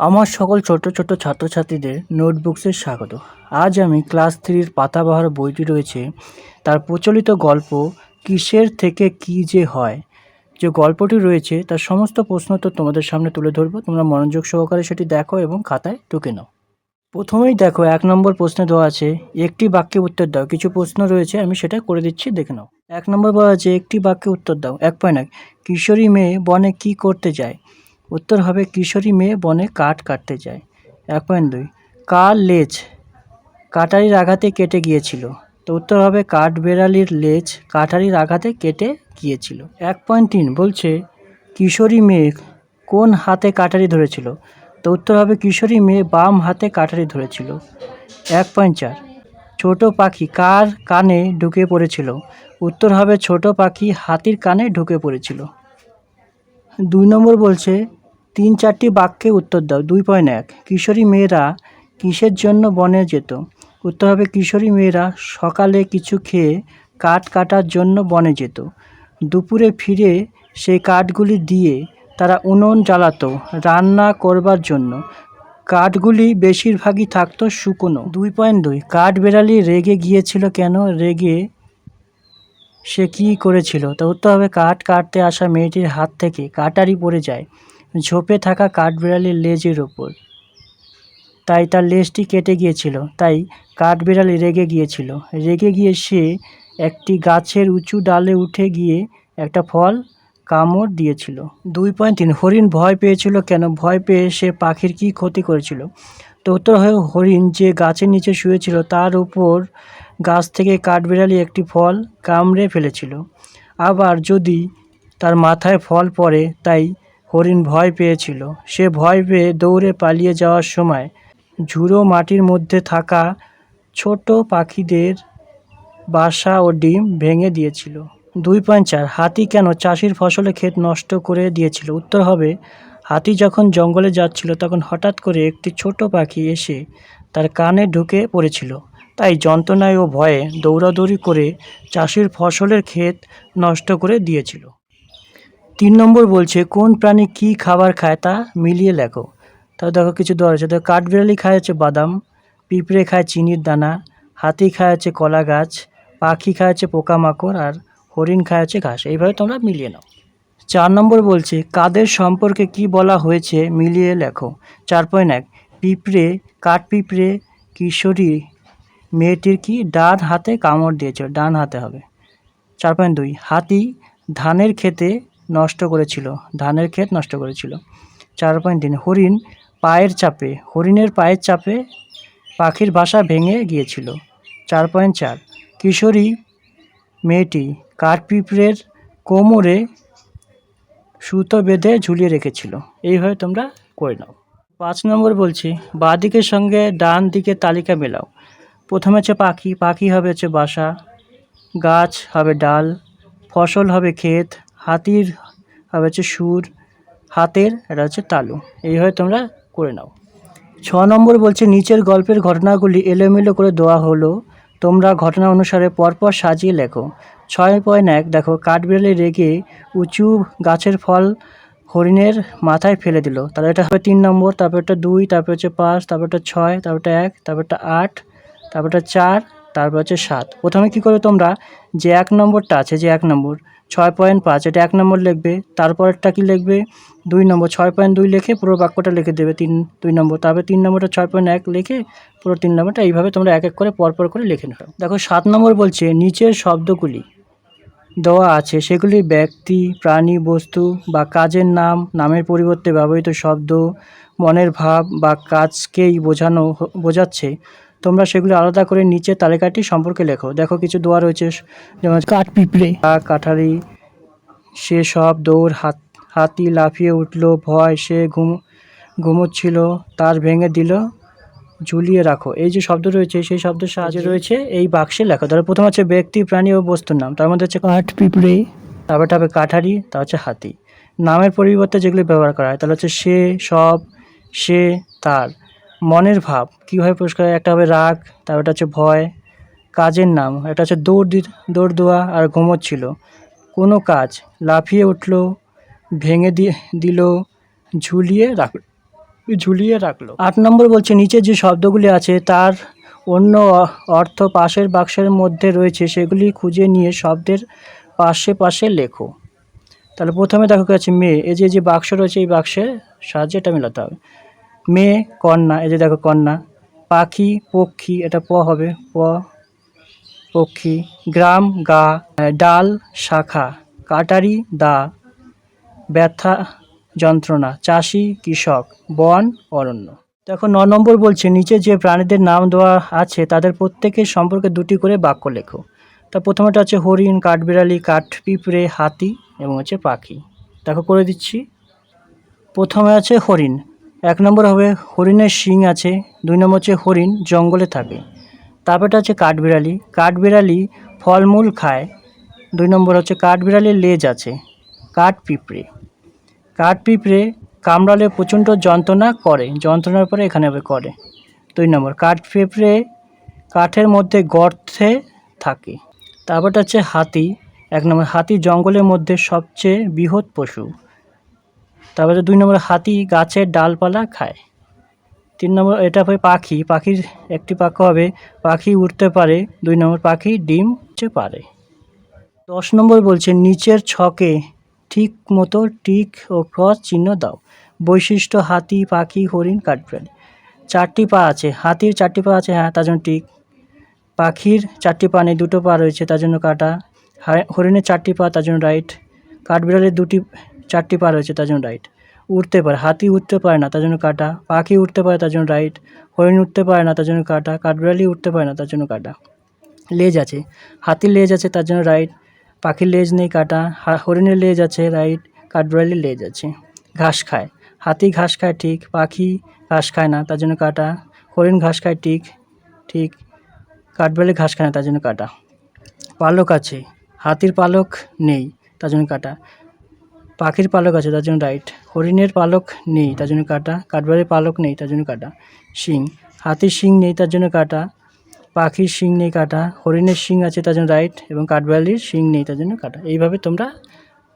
আমার সকল ছোট ছোট ছাত্রছাত্রীদের নোটবুকসে স্বাগত। আজ আমি ক্লাস থ্রির পাতাবাহার বইটি রয়েছে, তার প্রচলিত গল্প, কিসের থেকে কি যে হয়? যে গল্পটি রয়েছে, তার সমস্ত প্রশ্ন তো তোমাদের সামনে তুলে ধরবো। তোমরা মনোযোগ সহকারে সেটি দেখো এবং খাতায় টুকে নাও। প্রথমেই দেখো, এক নম্বর প্রশ্নে দেওয়া আছে, একটি বাক্যে উত্তর দাও। কিছু প্রশ্ন রয়েছে, আমি সেটা করে দিচ্ছি, দেখে নাও। এক নম্বর বলা আছে, একটি বাক্যে উত্তর দাও। এক পয়েন্ট এক, কিশোরী মেয়ে বনে কি করতে যায়? উত্তর হবে কিশোরী মেয়ে বনে কাঠ কাটতে যায়। এক পয়েন্ট দুই। কার লেজ? কাটারির আঘাতে কেটে গিয়েছিল। তো উত্তর হবে কাঠ বেড়ালির লেজ কাটারির আঘাতে কেটে গিয়েছিল। এক পয়েন্ট তিন বলছে কিশোরী মেয়ে কোন হাতে কাটারি ধরেছিল? তো উত্তর হবে কিশোরী মেয়ে বাম হাতে কাটারি ধরেছিল। এক পয়েন্ট চার। ছোট পাখি কার কানে ঢুকে পড়েছিল? উত্তর হবে ছোট পাখি হাতির কানে ঢুকে পড়েছিল। দুই নম্বর বলছে তিন চারটি বাক্যে উত্তর দাও। দুই পয়েন্ট এক, কিশোরী মেয়েরা কিসের জন্য বনে যেত? উত্তর হবে, কিশোরী মেয়েরা সকালে কিছু খেয়ে কাঠ কাটার জন্য বনে যেত। দুপুরে ফিরে সেই কাঠগুলি দিয়ে তারা উনুন জ্বালাতো রান্না করবার জন্য। কাঠগুলি বেশিরভাগই থাকতো শুকনো। দুই পয়েন্ট দুই, কাঠ বেড়ালি রেগে গিয়েছিল কেন? রেগে সে কী করেছিল? তো উত্তর হবে, কাঠ কাটতে আসা মেয়েটির হাত থেকে কাটারি পড়ে যায়। ঝোপে থাকা কাঠবিড়ালির লেজের ওপর তাই তার লেজটি কেটে গিয়েছিল, তাই কাঠবিড়ালি রেগে গিয়েছিল। রেগে গিয়ে সে একটি গাছের উঁচু ডালে উঠে গিয়ে একটা ফল, কামড় দিয়েছিল। দুই পয়েন্ট তিন, হরিণ ভয় পেয়েছিল কেন? ভয় পেয়ে সে পাখির কী ক্ষতি করেছিল? তো উত্তর হয়, হরিণ যে গাছের নিচে শুয়েছিল, তার উপর গাছ থেকে কাঠবিড়ালি একটি ফল কামড়ে ফেলেছিল। আবার যদি তার মাথায় ফল পড়ে, তাই হরিণ ভয় পেয়েছিল। সে ভয় পেয়ে দৌড়ে পালিয়ে যাওয়ার সময় ঝুড়ো মাটির মধ্যে থাকা ছোট পাখিদের বাসা ও ডিম ভেঙে দিয়েছিল। দুই পয়েন্ট চার, হাতি কেন চাষির ফসলে ক্ষেত নষ্ট করে দিয়েছিল? উত্তর হবে, হাতি যখন জঙ্গলে যাচ্ছিল, তখন হঠাৎ করে একটি ছোট পাখি এসে তার কানে ঢুকে পড়েছিল। তাই যন্ত্রণায় ও ভয়ে দৌড়াদৌড়ি করে চাষির ফসলের ক্ষেত নষ্ট করে দিয়েছিল। তিন নম্বর বলছে, কোন প্রাণী কী খাবার খায় তা মিলিয়ে লেখো। তাহলে দেখো কিছু দেওয়া আছে তো কাঠবিড়ালি খায় হচ্ছে বাদাম, পিঁপড়ে খায় চিনির দানা, হাতি খায় হচ্ছে কলা গাছ, পাখি খায় হচ্ছে পোকামাকড়, আর হরিণ খায় হচ্ছে ঘাস। এইভাবে তোমরা মিলিয়ে নাও। চার নম্বর বলছে, কাদের সম্পর্কে কি বলা হয়েছে মিলিয়ে লেখো। চার পয়েন্ট এক, পিঁপড়ে, কাঠ পিঁপড়ে, কিশোরী মেয়েটির কি ডান হাতে কামড় দিয়েছিল ডান হাতে হবে। চার পয়েন্ট দুই, হাতি ধানের ক্ষেতে নষ্ট করেছিল, ধানের ক্ষেত নষ্ট করেছিল। চার পয়েন্ট তিন, হরিণ পায়ের চাপে, হরিণের পায়ের চাপে পাখির বাসা ভেঙে গিয়েছিল। চার পয়েন্ট চার, কিশোরী মেয়েটি কাঠপিঁপড়ের কোমরে সুতো বেঁধে ঝুলিয়ে রেখেছিল। এইভাবে তোমরা করে নাও। পাঁচ নম্বর বলছি বাঁ দিকের সঙ্গে ডান দিকে তালিকা মেলাও। প্রথমে হচ্ছে পাখি পাখি হবে হচ্ছে বাসা, গাছ হবে ডাল, ফসল হবে ক্ষেত হাতির হবে হচ্ছে সুর, হাতের এটা হচ্ছে তালু। এইভাবে তোমরা করে নাও। ছ নম্বর বলছে, নিচের গল্পের ঘটনাগুলি এলোমেলো করে দেওয়া হলো। তোমরা ঘটনা অনুসারে পরপর সাজিয়ে লেখো। ছয় পয়েন্ট এক, দেখো, কাঠবিড়ালি রেগে উঁচু গাছের ফল হরিণের মাথায় ফেলে দিল। তাহলে এটা হবে তিন নম্বর তারপরটা দুই, তারপর হচ্ছে পাঁচ তারপরটা ছয় তারপরটা এক তারপরটা আট তারপরটা চার, তারপর হচ্ছে সাত। প্রথমে কী করবে তোমরা? যে এক নম্বরটা আছে, যে এক নম্বর ছয় পয়েন্ট পাঁচ, এটা এক নম্বর লিখবে, তারপরেরটা কি লিখবে? দুই নম্বর, ছয় পয়েন্ট দুই লিখে পুরো বাক্যটা লিখে দেবে, তিন, দুই নম্বর, তারপরে তিন নম্বরটা ছয় পয়েন্ট এক লিখে পুরো তিন নম্বরটা এইভাবে তোমরা এক এক করে পরপর করে লিখে নেবে দেখো, সাত নম্বর বলছে, নিচের শব্দগুলি দেওয়া আছে, সেগুলি ব্যক্তি, প্রাণী, বস্তু বা কাজের নাম, নামের পরিবর্তে ব্যবহৃত শব্দ, মনের ভাব বা কাজকেই বোঝানো, বোঝাচ্ছে। তোমরা সেগুলি আলাদা করে নিচে তালিকাটি সম্পর্কে লেখো। দেখো কিছু দেওয়া রয়েছে যেমন কাঠ পিঁপড়ে। কাঠারি সে সব দৌড় হাত হাতি লাফিয়ে উঠল ভয় সে ঘুম ঘুমোচ্ছিল তার ভেঙে দিল ঝুলিয়ে রাখো। এই যে শব্দ রয়েছে সেই শব্দের সাহায্যে রয়েছে এই বাক্সে লেখো। তাহলে প্রথম হচ্ছে ব্যক্তি প্রাণী ও বস্তুর নাম। তার মধ্যে হচ্ছে কাঠ পিঁপড়ে। তারপরটা হবে কাঠারি তা হচ্ছে হাতি। নামের পরিবর্তে যেগুলি ব্যবহার করা হয় তাহলে হচ্ছে সে সব সে তার। মনের ভাব, কীভাবে পরিষ্কার? একটা হবে রাগ তারপরটা হচ্ছে ভয়। কাজের নাম, একটা হচ্ছে দৌড় দি, দৌড় দেওয়া আর ঘুমোচ্ছিল। কোনো কাজ লাফিয়ে উঠল, ভেঙে দিয়ে দিল, ঝুলিয়ে রাখ, ঝুলিয়ে রাখল। আট নম্বর বলছে নিচে যে শব্দগুলি আছে, তার অন্য অর্থ পাশের বাক্সের মধ্যে রয়েছে, সেগুলি খুঁজে নিয়ে শব্দের পাশে পাশে লেখো। তাহলে প্রথমে দেখো আছে, মেয়ে, এই যে যে বাক্স রয়েছে, এই বাক্সের সাহায্যে এটা মেলাতে হবে। মেয়ে, কন্যা, এই যে দেখো কন্যা, পাখি, পক্ষী, এটা প হবে, প, পক্ষী, গ্রাম, গা, ডাল, শাখা, কাটারি, দা, ব্যথা যন্ত্রণা, চাষি, কৃষক, বন, অরণ্য। দেখো ন নম্বর বলছে, নিচে যে প্রাণীদের নাম দেওয়া আছে, তাদের প্রত্যেকের সম্পর্কে দুটি করে বাক্য লেখো। তা প্রথমেটা হচ্ছে হরিণ, কাঠবিড়ালি কাঠ পিঁপড়ে হাতি এবং হচ্ছে পাখি। দেখো করে দিচ্ছি। প্রথমে আছে হরিণ। এক নম্বর হবে, হরিণের শিং আছে, দুই নম্বর হচ্ছে হরিণ জঙ্গলে থাকে। তারপরটা হচ্ছে কাঠবিড়ালি কাঠবিড়ালি ফলমূল খায়, দুই নম্বর হচ্ছে কাঠবিড়ালির লেজ আছে কাঠ পিঁপড়ে কাঠ পিঁপড়ে কামড়ালে প্রচণ্ড যন্ত্রণা করে, যন্ত্রণার পরে এখানে করে। দুই নম্বর কাঠ পিঁপড়ে কাঠের মধ্যে গর্তে থাকে। তারপরটা হচ্ছে হাতি, এক নম্বর, হাতি জঙ্গলের মধ্যে সবচেয়ে বৃহৎ পশু। তারপরে দুই নম্বর হাতি, গাছের ডালপালা খায়। তিন নম্বর, এটা হবে পাখি। পাখির একটি বাক্য হবে, পাখি উঠতে পারে। দুই নম্বর, পাখি ডিম পারে। দশ নম্বর বলছে, নিচের ছকে ঠিক মতো টিক ও ক্রস চিহ্ন দাও। বৈশিষ্ট্য, হাতি, পাখি, হরিণ, কাঠবিড়ালি। চারটি পা আছে। হাতির চারটি পা আছে হ্যাঁ তার জন্য টিক। পাখির চারটি পা নেই, দুটো পা রয়েছে, তার জন্য কাটা। হরিণের চারটি পা, তার জন্য রাইট। কাঠবিড়ালের দুটি চারটি পা রয়েছে, তার জন্য রাইট উঠতে পারে, হাতি উঠতে পারে না, তার জন্য কাটা। পাখি উঠতে পারে, তার জন্য রাইট হরিণ উঠতে পারে না, তার জন্য কাটা। কাঠবিড়ালি উঠতে পারে না, তার জন্য কাটা। লেজ আছে, হাতির লেজ আছে, তার জন্য রাইট পাখির লেজ নেই, কাটা। হরিণের লেজ আছে রাইট কাঠবিড়ালির লেজ আছে। ঘাস খায়, হাতি ঘাস খায়, ঠিক। পাখি ঘাস খায় না, তার জন্য কাটা। হরিণ ঘাস খায়, ঠিক। ঠিক। কাঠবিড়ালি ঘাস খায় না, তার জন্য কাটা। পালক আছে, হাতির পালক নেই, তার জন্য কাটা। পাখির পালক আছে, তার জন্য রাইট হরিণের পালক নেই, তার জন্য কাটা। কাঠবিড়ালির পালক নেই, তার জন্য কাটা। শিং। হাতির শিং নেই, তার জন্য কাটা। পাখির শিং নেই, কাটা। হরিণের শিং আছে, তার জন্য রাইট এবং কাঠবিড়ালির শিং নেই, তার জন্য কাটা। এইভাবে তোমরা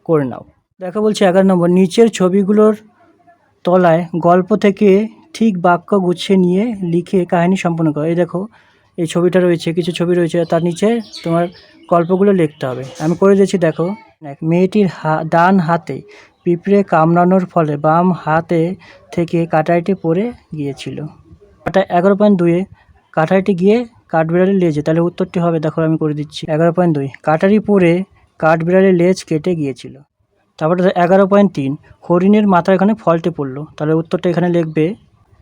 করে নাও। দেখো বলছি এগারো নম্বর, নিচের ছবিগুলোর তলায় গল্প থেকে ঠিক বাক্য গুছিয়ে নিয়ে লিখে কাহিনী সম্পন্ন করো। এই দেখো, এই ছবিটা রয়েছে, কিছু ছবি রয়েছে, তার নিচে তোমার গল্পগুলো লিখতে হবে। আমি করে দিয়েছি, দেখো। মেয়েটির হা, ডান হাতে পিঁপড়ে কামড়ানোর ফলে বাম হাতে থেকে কাটারিটি পড়ে গিয়েছিল। কাটা এগারো পয়েন্ট দুয়ে কাটারিটি গিয়ে কাঠবিড়ালির লেজে তাহলে উত্তরটি হবে, দেখো আমি করে দিচ্ছি। এগারো পয়েন্ট দুই কাটারি পড়ে কাঠবিড়ালির লেজ কেটে গিয়েছিল। তারপরে এগারো পয়েন্ট তিন হরিণের মাথায় এখানে ফলটি পড়ল। তাহলে উত্তরটা এখানে লিখবে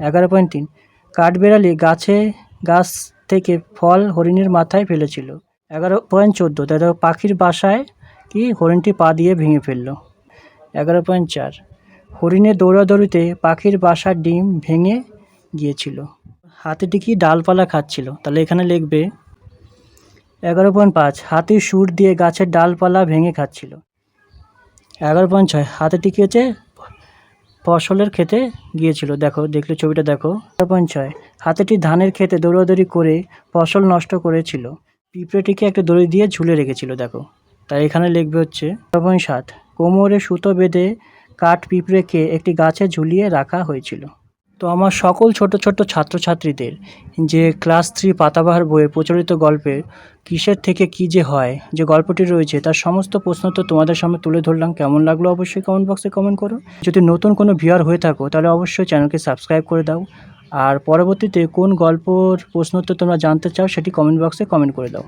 এগারো পয়েন্ট তিন কাঠবিড়ালি গাছে, গাছ থেকে ফল হরিণের মাথায় ফেলেছিল। এগারো পয়েন্ট চোদ্দ তাহলে পাখির বাসায় কি হরিণটি পা দিয়ে ভেঙে ফেলল? এগারো পয়েন্ট চার। হরিণের দৌড়াদৌড়িতে পাখির বাসার ডিম ভেঙে গিয়েছিল। হাতিটি কি ডালপালা খাচ্ছিল? তাহলে এখানে লিখবে এগারো পয়েন্ট পাঁচ। হাতির সুর দিয়ে গাছের ডালপালা ভেঙে খাচ্ছিল। এগারো পয়েন্ট ছয়। হাতিটি কি হচ্ছে? ফসলের খেতে গিয়েছিল। দেখো, দেখলে ছবিটা দেখো। এগারো পয়েন্ট ছয়। হাতিটি ধানের খেতে দৌড়াদৌড়ি করে ফসল নষ্ট করেছিল। পিঁপড়েটিকে একটা দড়ি দিয়ে ঝুলে রেখেছিল, দেখো। তাই এখানে লিখবে হচ্ছে পয়েন্ট সাত। কোমরে সুতো বেঁধে কাঠ পিঁপড়েকে একটি গাছে ঝুলিয়ে রাখা হয়েছিল। তো আমার সকল ছোট ছোট ছাত্রছাত্রীদের যে ক্লাস থ্রি পাতাবাহার বইয়ের প্রচলিত গল্পের কিসের থেকে কি যে হয়, যে গল্পটি রয়েছে, তার সমস্ত প্রশ্ন তো তোমাদের সামনে তুলে ধরলাম। কেমন লাগল অবশ্যই কমেন্ট বক্সে কমেন্ট করো। যদি নতুন কোনো ভিউয়ার হয়ে থাকো, তাহলে অবশ্যই চ্যানেলকে সাবস্ক্রাইব করে দাও। আর পরবর্তীতে কোন গল্পর প্রশ্ন তো তোমরা জানতে চাও, সেটি কমেন্ট বক্সে কমেন্ট করে দাও।